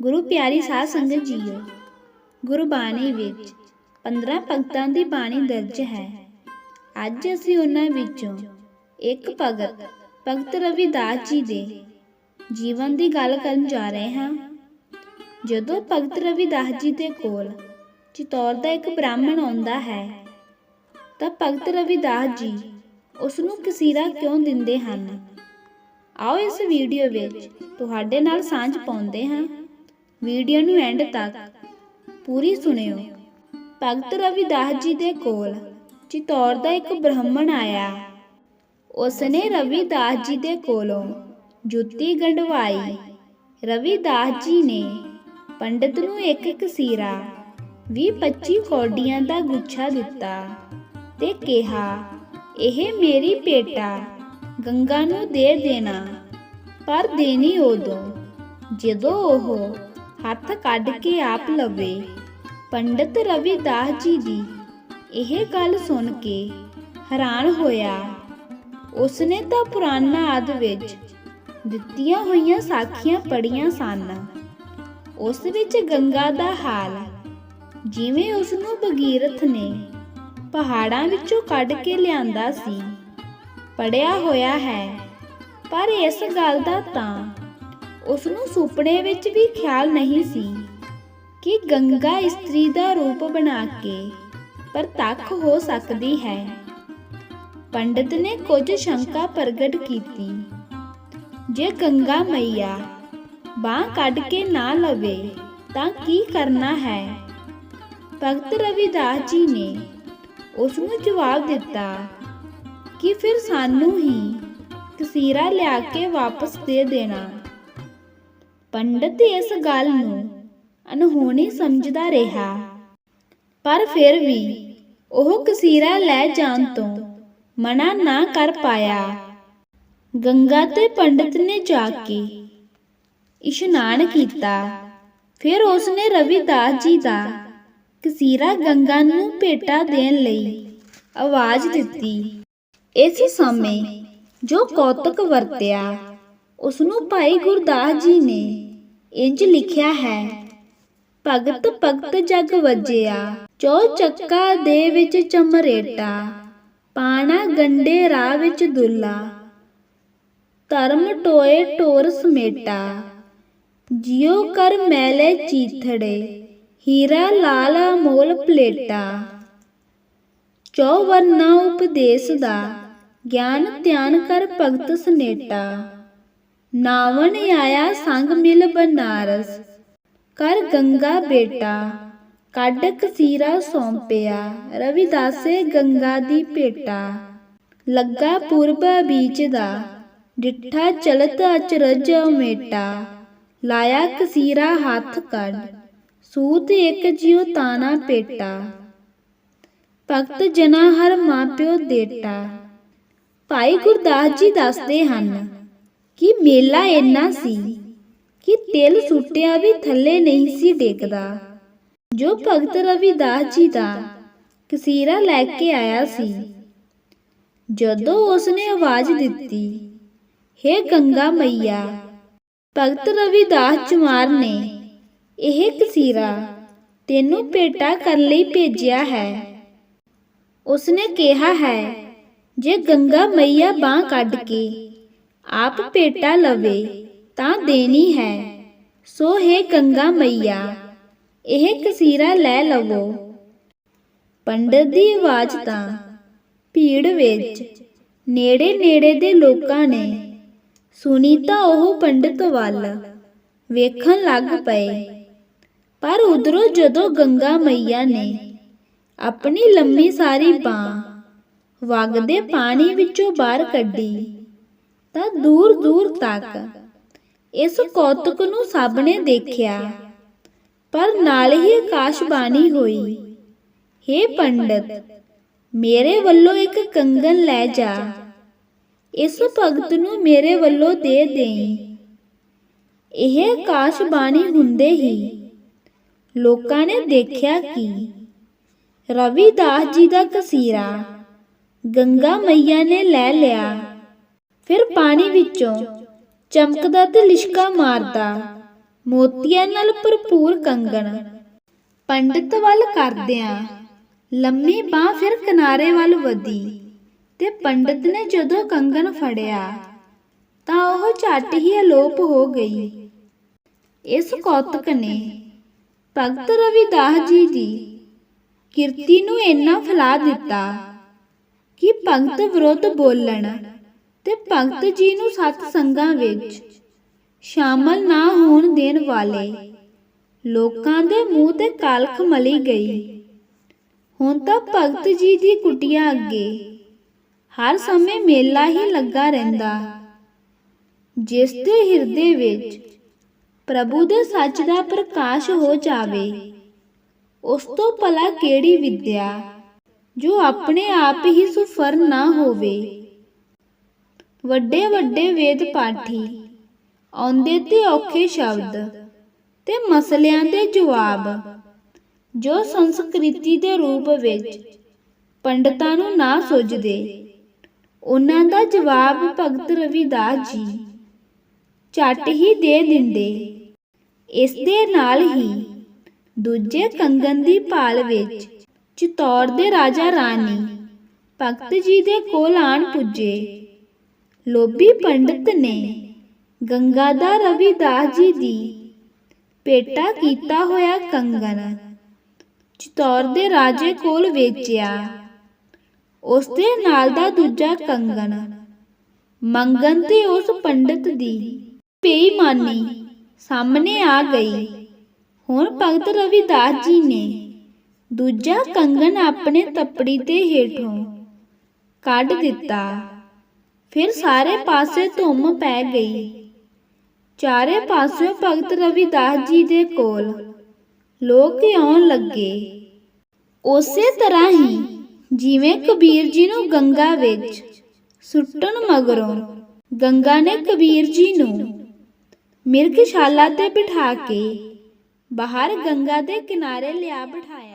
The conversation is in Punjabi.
ਗੁਰੂ ਪਿਆਰੀ ਸਾਧ ਸੰਗਤ ਜੀਓ, ਗੁਰਬਾਣੀ ਵਿੱਚ 15 ਭਗਤਾਂ ਦੀ ਬਾਣੀ ਦਰਜ ਹੈ। ਅੱਜ ਅਸੀਂ ਉਹਨਾਂ ਵਿੱਚੋਂ ਇੱਕ ਭਗਤ ਭਗਤ ਰਵਿਦਾਸ ਜੀ ਦੇ ਜੀਵਨ ਦੀ ਗੱਲ ਕਰਨ ਜਾ ਰਹੇ ਹਾਂ। ਜਦੋਂ ਭਗਤ ਰਵਿਦਾਸ ਜੀ ਦੇ ਕੋਲ ਚਿਤੌਰ ਦਾ ਇੱਕ ਬ੍ਰਾਹਮਣ ਆਉਂਦਾ ਹੈ, ਤਾਂ ਭਗਤ ਰਵਿਦਾਸ ਜੀ ਉਸ ਨੂੰ ਕਸੀਰਾ ਕਿਉਂ ਦਿੰਦੇ ਹਨ? ਆਓ ਇਸ ਵੀਡੀਓ ਵਿੱਚ ਤੁਹਾਡੇ ਨਾਲ ਸਾਂਝ ਪਾਉਂਦੇ ਹਾਂ। ਵੀਡੀਓ ਨੂੰ ਐਂਡ ਤੱਕ ਪੂਰੀ ਸੁਣਿਓ। ਭਗਤ ਰਵਿਦਾਸ ਜੀ ਦੇ ਕੋਲ ਚਿਤੌੜ ਦਾ ਇੱਕ ਬ੍ਰਾਹਮਣ ਆਇਆ। ਉਸਨੇ ਰਵਿਦਾਸ ਜੀ ਦੇ ਕੋਲੋਂ ਜੁੱਤੀ ਗੰਢਵਾਈ। ਰਵਿਦਾਸ ਜੀ ਨੇ ਪੰਡਤ ਨੂੰ ਇੱਕ ਸੀਰਾ 20-25 ਕੌਡੀਆਂ ਦਾ ਗੁੱਛਾ ਦਿੱਤਾ ਤੇ ਕਿਹਾ, ਇਹ ਮੇਰੀ ਪੇਟਾ, ਗੰਗਾ ਨੂੰ ਦੇ ਦੇਣਾ, ਪਰ ਦੇਣੀ ਉਦੋਂ। ਜਦੋਂ ਉਹ ਹੱਥ ਕੱਢ ਕੇ ਆਪ ਲਵੇ। ਪੰਡਤ ਰਵਿਦਾਸ ਜੀ ਦੀ ਇਹ ਗੱਲ ਸੁਣ ਕੇ ਹੈਰਾਨ ਹੋਇਆ। ਉਸਨੇ ਤਾਂ ਪੁਰਾਣਾ ਆਦ ਵਿੱਚ ਦਿੱਤੀਆਂ ਹੋਈਆਂ ਸਾਖੀਆਂ ਪੜੀਆਂ ਸਨ। ਉਸ ਵਿੱਚ ਗੰਗਾ ਦਾ ਹਾਲ, ਜਿਵੇਂ ਉਸ ਨੂੰ ਬਗੀਰਥ ਨੇ ਪਹਾੜਾਂ ਵਿੱਚੋਂ ਕੱਢ ਕੇ ਲਿਆਂਦਾ ਸੀ ਪੜਿਆ ਹੋਇਆ ਹੈ। ਪਰ ਇਸ ਗੱਲ ਦਾ ਤਾਂ ਉਸ ਨੂੰ ਸੁਪਨੇ ਵਿੱਚ ਵੀ ਖਿਆਲ ਨਹੀਂ ਸੀ ਕਿ ਗੰਗਾ ਇਸਤਰੀ ਦਾ ਰੂਪ ਬਣਾ ਕੇ ਪ੍ਰਤੱਖ ਹੋ ਸਕਦੀ ਹੈ। ਪੰਡਤ ਨੇ ਕੁਝ ਸ਼ੰਕਾ ਪ੍ਰਗਟ ਕੀਤੀ। ਜੇ ਗੰਗਾ ਮਈਆ ਬਾਹ ਕੱਢ ਕੇ ਨਾ ਲਵੇ ਤਾਂ ਕੀ ਕਰਨਾ ਹੈ? ਭਗਤ ਰਵਿਦਾਸ ਜੀ ਨੇ ਉਸ ਨੂੰ ਜਵਾਬ ਦਿੱਤਾ ਕਿ ਫਿਰ ਸਾਨੂੰ ਹੀ ਕਸੀਰਾ ਲਿਆ ਕੇ ਵਾਪਸ ਦੇ ਦੇਣਾ। ਪੰਡਤ ਇਸ ਗੱਲ ਨੂੰ ਅਨਹੋਣੀ ਸਮਝਦਾ ਰਿਹਾ। ਪਰ ਫਿਰ ਵੀ ਉਹ ਕਸੀਰਾ ਲੈ ਜਾਣ ਤੋਂ ਮਨਾ ਨਾ ਕਰ ਪਾਇਆ। ਗੰਗਾ ਤੇ ਪੰਡਤ ਨੇ ਜਾ ਕੇ ਇਸ਼ਨਾਨ ਕੀਤਾ। ਫਿਰ ਉਸਨੇ ਰਵਿਦਾਸ ਜੀ ਦਾ ਕਸੀਰਾ ਗੰਗਾ ਨੂੰ ਭੇਟਾ ਦੇਣ ਲਈ ਆਵਾਜ਼ ਦਿੱਤੀ। ਇਸ ਸਮੇਂ ਜੋ ਕੌਤਕ ਵਰਤਿਆ ਉਸ ਨੂੰ ਭਾਈ ਗੁਰਦਾਸ ਜੀ ਨੇ ਇੰਜ ਲਿਖਿਆ ਹੈ, ਭਗਤ ਭਗਤ ਜਗ ਵਜਿਆ, ਚੋ ਚੱਕਾ ਦੇ ਵਿੱਚ ਚਮਰੇਟਾ, ਪਾਣਾ ਗੰਡੇ ਰਾਹ ਵਿੱਚ ਦੁੱਲਾ, ਧਰਮ ਟੋਏ ਟੋਰ ਸਮੇਟਾ, ਜਿਉ ਕਰ ਮੈਲੇ ਚੀਥੜੇ, ਹੀਰਾ ਲਾਲਾ ਮੋਲ ਪਲੇਟਾ। ਚੋ ਵਰਨਾ ਉਪਦੇਸ਼ ਦਾ, ਗਿਆਨ ਧਿਆਨ ਕਰ ਭਗਤ ਸਨੇਟਾ। ਨਾਵਣ ਆਇਆ ਸੰਗ ਮਿਲ ਬਨਾਰਸ। ਕਰ ਗੰਗਾ ਬੇਟਾ ਕੱਢ ਕਸੀਰਾ ਸੌਂਪਿਆ, ਰਵਿਦਾਸੇ ਗੰਗਾ ਦੀ ਭੇਟਾ। ਲੱਗਾ ਪੂਰਬ ਬੀਚ ਦਾ, ਡਿੱਠਾ ਚਲਤ ਅਚਰਜ ਮੇਟਾ ਲਾਇਆ ਕਸੀਰਾ ਹੱਥ ਕੱਢ, ਸੂਤ ਇੱਕ ਜਿਉ ਤਾਨਾ ਪੇਟਾ। ਭਗਤ ਜਨਾ ਹਰ ਮਾਪਿਓ ਦੇਟਾ। ਭਾਈ ਗੁਰਦਾਸ ਜੀ ਦੱਸਦੇ ਹਨ ਕਿ ਮੇਲਾ ਇੰਨਾ ਸੀ ਕਿ ਤਿਲ ਸੁੱਟਿਆ ਵੀ ਥੱਲੇ ਨਹੀਂ ਸੀ ਡੇਕਦਾ ਜੋ ਭਗਤ ਰਵਿਦਾਸ ਜੀ ਦਾ ਕਸੀਰਾ ਲੈ ਕੇ ਆਇਆ ਸੀ, ਜਦੋਂ ਉਸਨੇ ਆਵਾਜ਼ ਦਿੱਤੀ, ਹੇ ਗੰਗਾ ਮਈਆ, ਭਗਤ ਰਵਿਦਾਸ ਚਮਾਰ ਨੇ, ਇਹ ਕਸੀਰਾ ਤੈਨੂੰ ਭੇਟਾ ਕਰਨ ਲਈ ਭੇਜਿਆ ਹੈ। ਉਸਨੇ ਕਿਹਾ ਹੈ, ਜੇ ਗੰਗਾ ਮਈਆ ਬਾਹ ਕੱਢ ਕੇ ਆਪ ਭੇਟਾ ਲਵੇ, ਤਾਂ ਦੇਣੀ ਹੈ। ਸੋ ਹੈ ਗੰਗਾ ਮਈਆ, ਇਹ ਕਸੀਰਾ ਲੈ ਲਵੋ। ਪੰਡਤ ਦੀ ਆਵਾਜ਼ ਤਾਂ ਭੀੜ ਵਿੱਚ ਨੇੜੇ ਨੇੜੇ ਦੇ ਲੋਕਾਂ ਨੇ ਸੁਣੀ ਤਾਂ ਉਹ ਪੰਡਤ ਵੱਲ ਵੇਖਣ ਲੱਗ ਪਏ। ਪਰ ਉਧਰੋਂ ਜਦੋਂ ਗੰਗਾ ਮਈਆ ਨੇ ਆਪਣੀ ਲੰਮੀ ਸਾਰੀ ਬਾਹ ਵਗਦੇ ਪਾਣੀ ਵਿੱਚੋਂ ਬਾਹਰ ਕੱਢੀ ਤਾਂ ਦੂਰ ਦੂਰ ਤੱਕ। ਇਸ ਕੌਤਕ ਨੂੰ ਸਭ ਨੇ ਦੇਖਿਆ। ਪਰ ਨਾਲ ਹੀ ਆਕਾਸ਼ਬਾਣੀ ਹੋਈ, ਹੇ ਪੰਡਤ, ਮੇਰੇ ਵੱਲੋਂ ਇੱਕ ਕੰਗਨ ਲੈ ਜਾ। ਇਸ ਭਗਤ ਨੂੰ ਮੇਰੇ ਵੱਲੋਂ ਦੇ ਦੇਈ ਇਹ ਆਕਾਸ਼ਬਾਣੀ ਹੁੰਦੇ ਹੀ ਲੋਕਾਂ ਨੇ ਦੇਖਿਆ ਕਿ ਰਵਿਦਾਸ ਜੀ ਦਾ ਕਸੀਰਾ ਗੰਗਾ ਮਈਆ ਨੇ ਲੈ ਲਿਆ। ਫਿਰ ਪਾਣੀ ਵਿੱਚੋਂ ਚਮਕਦਾ ਤੇ ਲਿਸ਼ਕਾ ਮਾਰਦਾ, ਮੋਤੀਆਂ ਨਾਲ ਭਰਪੂਰ ਕੰਗਣ। ਪੰਡਿਤ ਵੱਲ ਕਰਦਿਆਂ ਲੰਮੀ ਬਾਹ ਫਿਰ ਕਿਨਾਰੇ ਵੱਲ ਵਧੀ ਤੇ ਪੰਡਿਤ ਨੇ ਜਦੋਂ ਕੰਗਣ ਫੜਿਆ ਤਾਂ ਉਹ ਝੱਟ ਹੀ ਅਲੋਪ ਹੋ ਗਈ। ਇਸ ਕੌਤਕ ਨੇ ਭਗਤ ਰਵਿਦਾਸ ਜੀ ਦੀ ਕਿਰਤੀ ਨੂੰ ਇੰਨਾ ਫੈਲਾ ਦਿੱਤਾ ਕਿ ਭਗਤ ਵਿਰੁੱਧ ਬੋਲਣ ਤੇ ਭਗਤ ਜੀ ਨੂੰ ਸਤ ਸੰਗਾਂ ਵਿੱਚ ਸ਼ਾਮਲ ਨਾ ਹੋਣ ਦੇਣ ਵਾਲੇ ਲੋਕਾਂ ਦੇ ਮੂੰਹ ਤੇ ਕਾਲਖ ਮਲੀ ਗਈ। ਹੁਣ ਤਾਂ ਭਗਤ ਜੀ ਦੀ ਕੁਟੀਆਂ ਅੱਗੇ ਹਰ ਸਮੇਂ ਮੇਲਾ ਹੀ ਲੱਗਾ ਰਹਿੰਦਾ। ਜਿਸ ਦੇ ਹਿਰਦੇ ਵਿੱਚ ਪ੍ਰਭੂ ਦੇ ਸੱਚ ਦਾ ਪ੍ਰਕਾਸ਼ ਹੋ ਜਾਵੇ, ਉਸ ਤੋਂ ਭਲਾ ਕਿਹੜੀ ਵਿਦਿਆ ਜੋ ਆਪਣੇ ਆਪ ਹੀ ਸੁਫਰ ਨਾ ਹੋਵੇ? ਵੱਡੇ ਵੱਡੇ ਵੇਦ ਪਾਠੀ, ਆਉਂਦੇ ਤੇ ਔਖੇ ਸ਼ਬਦ ਤੇ ਮਸਲਿਆਂ ਦੇ ਜਵਾਬ, ਜੋ ਸੰਸਕ੍ਰਿਤੀ ਦੇ ਰੂਪ ਵਿੱਚ ਪੰਡਤਾਂ ਨੂੰ ਨਾ ਸੁਝਦੇ। ਉਹਨਾਂ ਦਾ ਜਵਾਬ ਭਗਤ ਰਵਿਦਾਸ ਜੀ ਝੱਟ ਹੀ ਦੇ ਦਿੰਦੇ। ਇਸ ਦੇ ਨਾਲ ਹੀ ਦੂਜੇ ਕੰਗਨ ਦੀ ਭਾਲ ਵਿੱਚ ਚਿਤੌੜ ਦੇ ਰਾਜਾ ਰਾਣੀ ਭਗਤ ਜੀ ਦੇ ਕੋਲ ਆਣ ਪੁੱਜੇ। ਲੋਭੀ ਪੰਡਤ ਨੇ ਗੰਗਾਧਰ ਰਵਿਦਾਸ ਜੀ ਦੀ ਪੇਟਾ ਕੀਤਾ ਹੋਇਆ ਕੰਗਨ ਚਿਤੌੜ ਦੇ ਰਾਜੇ ਕੋਲ ਵੇਚਿਆ। ਉਸ ਦੇ ਨਾਲ ਦਾ ਦੂਜਾ ਕੰਗਨ ਮੰਗਨ ਤੇ ਉਸ ਪੰਡਤ ਦੀ ਬੇਈਮਾਨੀ ਸਾਹਮਣੇ ਆ ਗਈ। ਹੁਣ ਭਗਤ ਰਵਿਦਾਸ ਜੀ ਨੇ ਦੂਜਾ ਕੰਗਨ ਆਪਣੇ ਤਪੜੀ ਤੇ ਹੇਠੋਂ ਕੱਢ ਦਿੱਤਾ। ਫਿਰ ਸਾਰੇ ਪਾਸੇ ਧੁੰਮ ਪੈ ਗਈ। ਚਾਰੇ ਪਾਸੇ ਭਗਤ ਰਵਿਦਾਸ ਜੀ ਦੇ ਕੋਲ। ਲੋਕ ਆਉਣ ਲੱਗੇ। ਉਸੇ ਤਰ੍ਹਾਂ ਹੀ ਜਿਵੇਂ ਕਬੀਰ ਜੀ ਨੂੰ ਗੰਗਾ ਵਿੱਚ ਸੁੱਟਣ ਮਗਰੋਂ ਗੰਗਾ ਨੇ ਕਬੀਰ ਜੀ ਨੂੰ ਮਿਰਗਸ਼ਾਲਾ ਤੇ ਬਿਠਾ ਕੇ ਬਾਹਰ ਗੰਗਾ ਦੇ ਕਿਨਾਰੇ ਲਿਆ ਬਿਠਾਇਆ।